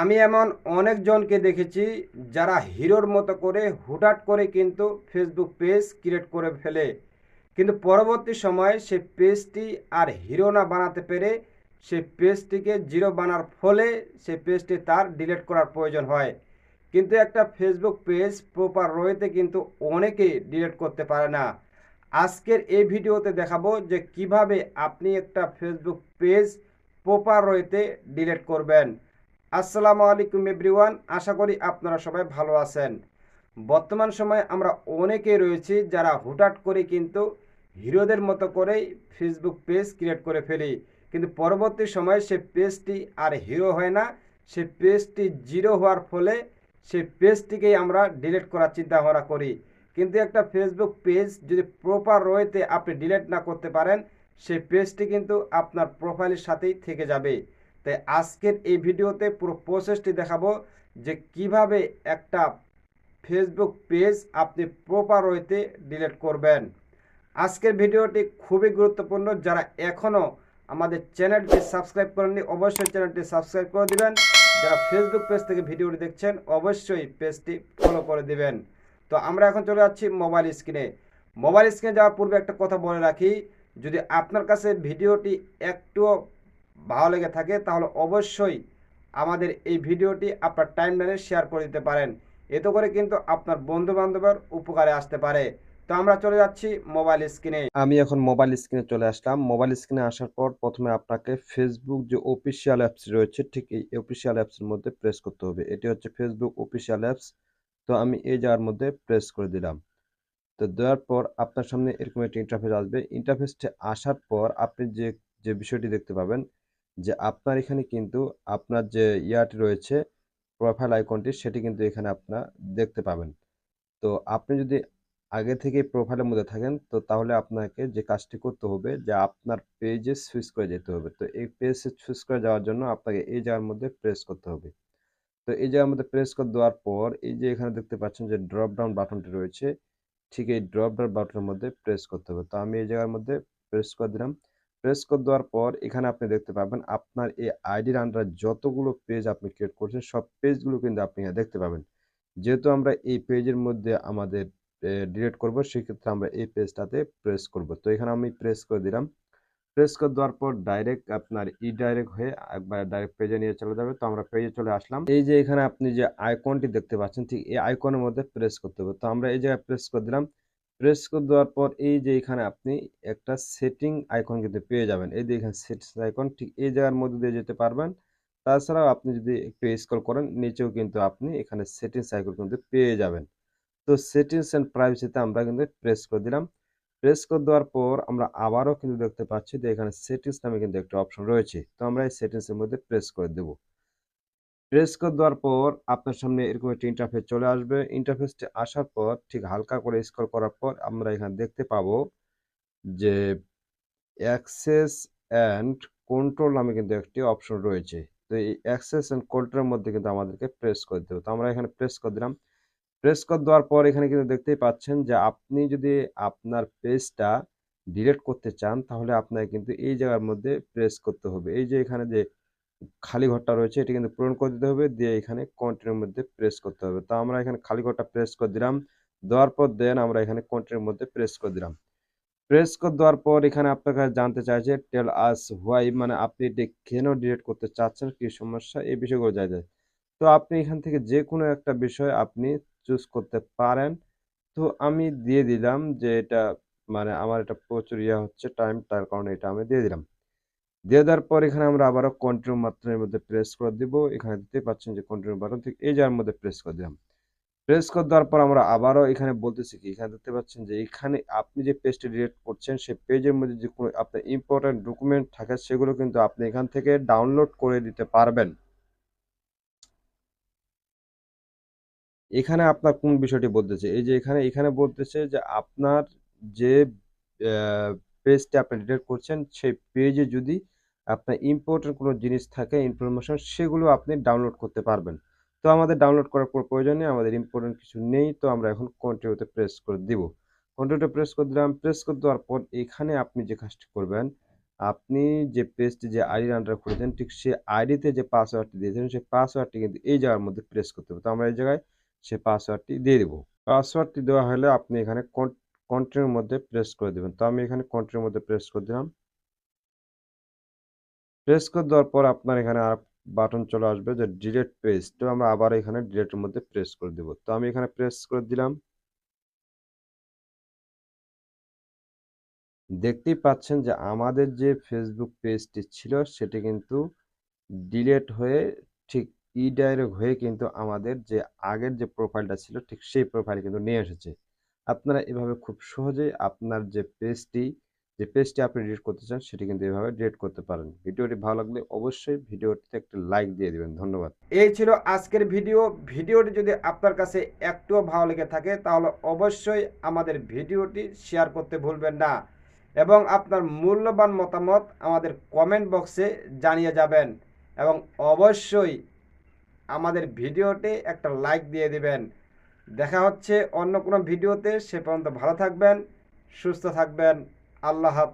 আমি এমন অনেকজনকে দেখেছি যারা হিরোর মতো করে হুটহাট করে কিন্তু ফেসবুক পেজ ক্রিয়েট করে ফেলে। কিন্তু পরবর্তী সময়ে সে পেজটি আর হিরো না বানাতে পেরে সে পেজটিকে জিরো বানার ফলে সে পেজটি তার ডিলিট করার প্রয়োজন হয়। কিন্তু একটা ফেসবুক পেজ প্রপার রয়েতে কিন্তু অনেকেই ডিলিট করতে পারে না। আজকের এই ভিডিওতে দেখাবো যে কীভাবে আপনি একটা ফেসবুক পেজ প্রপার রয়েতে ডিলিট করবেন। আসসালামু আলাইকুম এভরিওয়ান, আশা করি আপনারা সবাই ভালো আছেন। বর্তমান সময়ে আমরা অনেকেই রয়েছি যারা হুটাট করে কিন্তু হিরোদের মতো করেই ফেসবুক পেজ ক্রিয়েট করে ফেলি। কিন্তু পরবর্তী সময়ে সে পেজটি আর হিরো হয় না, সে পেজটি জিরো হওয়ার ফলে সে পেজটিকেই আমরা ডিলিট করার চিন্তা ভাবনা করি। কিন্তু একটা ফেসবুক পেজ যদি প্রপার রয়েতে আপনি ডিলিট না করতে পারেন সেই পেজটি কিন্তু আপনার প্রোফাইলের সাথেই থেকে যাবে। তাই আজকের এই ভিডিওতে পুরো প্রসেসটি দেখাবো যে কীভাবে একটা ফেসবুক পেজ আপনি প্রপার ওয়েতে ডিলিট করবেন। আজকের ভিডিওটি খুবই গুরুত্বপূর্ণ। যারা এখনও আমাদের চ্যানেলটি সাবস্ক্রাইব করেননি, অবশ্যই চ্যানেলটি সাবস্ক্রাইব করে দিবেন। যারা ফেসবুক পেজ থেকে ভিডিওটি দেখছেন, অবশ্যই পেজটি ফলো করে দিবেন। তো আমরা এখন চলে যাচ্ছি মোবাইল স্ক্রিনে মোবাইল স্ক্রিনে যাওয়ার পূর্বে একটা কথা বলে রাখি, যদি আপনার কাছে ভিডিওটি একটুও ভালো লেগে থাকে, তাহলে অবশ্যই আমাদের এই ভিডিওটি আপনার টাইমলাইনে শেয়ার করে দিতে পারেন। এতে করে কিন্তু আপনার বন্ধু বান্ধবের উপকারে আসতে পারে। তো আমরা চলে যাচ্ছি মোবাইল স্ক্রিনে আমি এখন মোবাইল স্ক্রিনে চলে আসলাম। মোবাইল স্ক্রিনে আসার পর প্রথমে আপনাকে ফেসবুক যে অফিসিয়াল অ্যাপস রয়েছে, ঠিক এই অফিসিয়াল অ্যাপসের মধ্যে প্রেস করতে হবে। এটি হচ্ছে ফেসবুক অফিসিয়াল অ্যাপস তো আমি এই জায়গার মধ্যে প্রেস করে দিলাম। তো দেওয়ার পর আপনার সামনে এরকম একটা ইন্টারফেস আসবে। ইন্টারফেসটি আসার পর আপনি যে যে বিষয়টি দেখতে পাবেন যে আপনার এখানে কিন্তু আপনার যে ইয়াটি রয়েছে প্রোফাইল আইকনটি সেটি কিন্তু এখানে আপনার দেখতে পাবেন। তো আপনি যদি আগে থেকে প্রোফাইলের মধ্যে থাকেন, তো তাহলে আপনাকে যে কাজটি করতে হবে, যে আপনার পেজে সুইচ করে যেতে হবে। তো এই পেজে সুইচ করে যাওয়ার জন্য আপনাকে এই জায়গার মধ্যে প্রেস করতে হবে। তো এই জায়গার মধ্যে প্রেস করে দেওয়ার পর, এই যে এখানে দেখতে পাচ্ছেন যে ড্রপ ডাউন বাটনটি রয়েছে, ঠিক এই ড্রপ ডাউন বাটনের মধ্যে প্রেস করতে হবে। তো আমি এই জায়গার মধ্যে প্রেস করে দিলাম। প্রেস করে দেওয়ার পর এখানে আপনি দেখতে পাবেন আপনার এই আইডির আন্ডার যতগুলো পেজ আপনি ক্রিয়েট করছেন, সব পেজগুলো কিন্তু আপনি দেখতে পাবেন। যেহেতু আমরা এই পেজের মধ্যে আমাদের ডিলিট করব, সেক্ষেত্রে আমরা এই পেজটাতে প্রেস করব। তো এখানে আমি প্রেস করে দিলাম। প্রেস করে দেওয়ার পর ডাইরেক্ট আপনার ই ডাইরেক্ট হয়ে একবার ডাইরেক্ট পেজে নিয়ে চলে যাবে। তো আমরা পেজে চলে আসলাম। এই যে এখানে আপনি যে আইকনটি দেখতে পাচ্ছেন, ঠিক এই আইকনের মধ্যে প্রেস করতে হবে। তো আমরা এই জায়গায় প্রেস করে দিলাম। প্রেস করে দেওয়ার পর এই যে এখানে আপনি একটা সেটিং আইকন কিন্তু পেয়ে যাবেন। এই যে এখানে সেটিংস আইকন ঠিক এই জায়গার মধ্যে দিয়ে যেতে পারবেন। তাছাড়াও আপনি যদি একটু স্ক্রল করেন, নিচেও কিন্তু আপনি এখানে সেটিংস আইকন কিন্তু পেয়ে যাবেন। তো সেটিংস অ্যান্ড প্রাইভেসিতে আমরা কিন্তু প্রেস করে দিলাম। প্রেস করে দেওয়ার পর আমরা আবারও কিন্তু দেখতে পাচ্ছি যে এখানে সেটিংস নামে কিন্তু একটা অপশন রয়েছে। তো আমরা এই সেটিংসের মধ্যে প্রেস করে দেব। প্রেস করে দেওয়ার পর আপনার সামনে এরকম একটা ইন্টারফেস চলে আসবে। ইন্টারফেসটি আসার পর ঠিক হালকা করে স্ক্রল করার পর আমরা এখানে দেখতে পাবো যে অ্যাক্সেস অ্যান্ড কন্ট্রোল নামে কিন্তু একটি অপশন রয়েছে। তো এই অ্যাক্সেস অ্যান্ড কন্ট্রোলের মধ্যে কিন্তু আমাদেরকে প্রেস করে দেবো তো আমরা এখানে প্রেস করে দিলাম। প্রেস করে দেওয়ার পর এখানে কিন্তু দেখতেই পাচ্ছেন যে আপনি যদি আপনার পেজটা ডিলিট করতে চান তাহলে আপনাকে কিন্তু এই জায়গার মধ্যে প্রেস করতে হবে। এই যে এখানে যে খালি ঘরটা রয়েছে, এটি কিন্তু পূরণ করে দিতে হবে, দিয়ে এখানে কন্টিনিউর মধ্যে প্রেস করতে হবে। তো আমরা এখানে খালি ঘরটা প্রেস করে দিলাম, দেওয়ার পর দেন আমরা এখানে কন্টিনিউর মধ্যে প্রেস করে দিলাম। প্রেস করে দেওয়ার পর এখানে আপনার কাছে জানতে চাইছে টেল আস হোয়াই মানে আপনি এটি কেন ডিলিট করতে চাচ্ছেন, কি সমস্যা, এই বিষয়গুলো যায় যায় তো আপনি এখান থেকে যে কোনো একটা বিষয় আপনি চুজ করতে পারেন। তো আমি দিয়ে দিলাম যে এটা মানে আমার এটা প্রচুর ইয়ে হচ্ছে টাইম তার কারণে এটা আমি দিয়ে দিলাম। দিয়ে দেওয়ার পর এখানে আমরা আবারও কন্টিনিউ মাত্রার মধ্যে প্রেস করে দিব। এখানে দিতে পাচ্ছেন যে কন্টিনিউ বাটন ঠিক এই জায়গার মধ্যে প্রেস করে দিলাম। প্রেস করে দেওয়ার পর আমরা আবারও এখানে বলতেছি কি, এখানে দেখতে পাচ্ছেন যে এখানে আপনি যে পেজটি ডিলিট করছেন, সেই পেজের মধ্যে যে কোনো আপনার ইম্পর্টেন্ট ডকুমেন্ট থাকে, সেগুলো কিন্তু আপনি এখান থেকে ডাউনলোড করে দিতে পারবেন। এখানে আপনার কোন বিষয়টি বলতেছে? এই যে এখানে এখানে বলতেছে যে আপনার যে পেজটি আপনি ডিলিট করছেন, সেই পেজে যদি আপনার ইম্পর্টেন্ট কোনো জিনিস থাকে ইনফরমেশন সেগুলো আপনি ডাউনলোড করতে পারবেন। তো আমাদের ডাউনলোড করার কোনো প্রয়োজন নেই, আমাদের ইম্পর্টেন্ট কিছু নেই, তো আমরা এখন কন্টিনিউতে প্রেস করে দিব। কন্টিনিউতে প্রেস করে দিলাম প্রেস করে দেওয়ার পর এখানে আপনি যে কাজটি করবেন, আপনি যে পেজটি যে আইডির আন্ডারে খুলেছেন ঠিক সেই আইডিতে যে পাসওয়ার্ডটি দিয়েছেন সেই পাসওয়ার্ডটি কিন্তু এই জায়গার মধ্যে প্রেস করতে হবে। তো আমরা এই জায়গায় সেই পাসওয়ার্ডটি দিয়ে দেবো। পাসওয়ার্ডটি দেওয়া হলে আপনি এখানে কন্টিনিউর মধ্যে প্রেস করে দেবেন। তো আমি এখানে কন্টিনিউর মধ্যে প্রেস করে দিলাম। প্রেস করে দেওয়ার পর আপনার এখানে আর বাটন চলে আসবে যে ডিলেট পেজ তো আমরা আবার এখানে ডিলেটের মধ্যে প্রেস করে দেব। তো আমি এখানে প্রেস করে দিলাম। দেখতেই পাচ্ছেন যে আমাদের যে ফেসবুক পেজটি ছিল, সেটি কিন্তু ডিলেট হয়ে ঠিক ই ডাইরেক্ট হয়ে কিন্তু আমাদের যে আগের যে প্রোফাইলটা ছিল, ঠিক সেই প্রোফাইল কিন্তু নিয়ে এসেছে। আপনারা এভাবে খুব সহজেই আপনার যে পেজটি যে পেজটি আপনি ডিলিট করতে চান, সেটি কিন্তু এভাবে ডিলিট করতে পারেন। ভিডিওটি ভালো লাগলে অবশ্যই ভিডিওটিতে একটা লাইক দিয়ে দিবেন। ধন্যবাদ। এই ছিল আজকের ভিডিও ভিডিওটি যদি আপনার কাছে একটুও ভালো লেগে থাকে, তাহলে অবশ্যই আমাদের ভিডিওটি শেয়ার করতে ভুলবেন না এবং আপনার মূল্যবান মতামত আমাদের কমেন্ট বক্সে জানিয়ে যাবেন এবং অবশ্যই আমাদের ভিডিওতে একটা লাইক দিয়ে দিবেন। দেখা হচ্ছে অন্য কোনো ভিডিওতে সে পর্যন্ত ভালো থাকবেন, সুস্থ থাকবেন। আল্লাহ হাফেজ।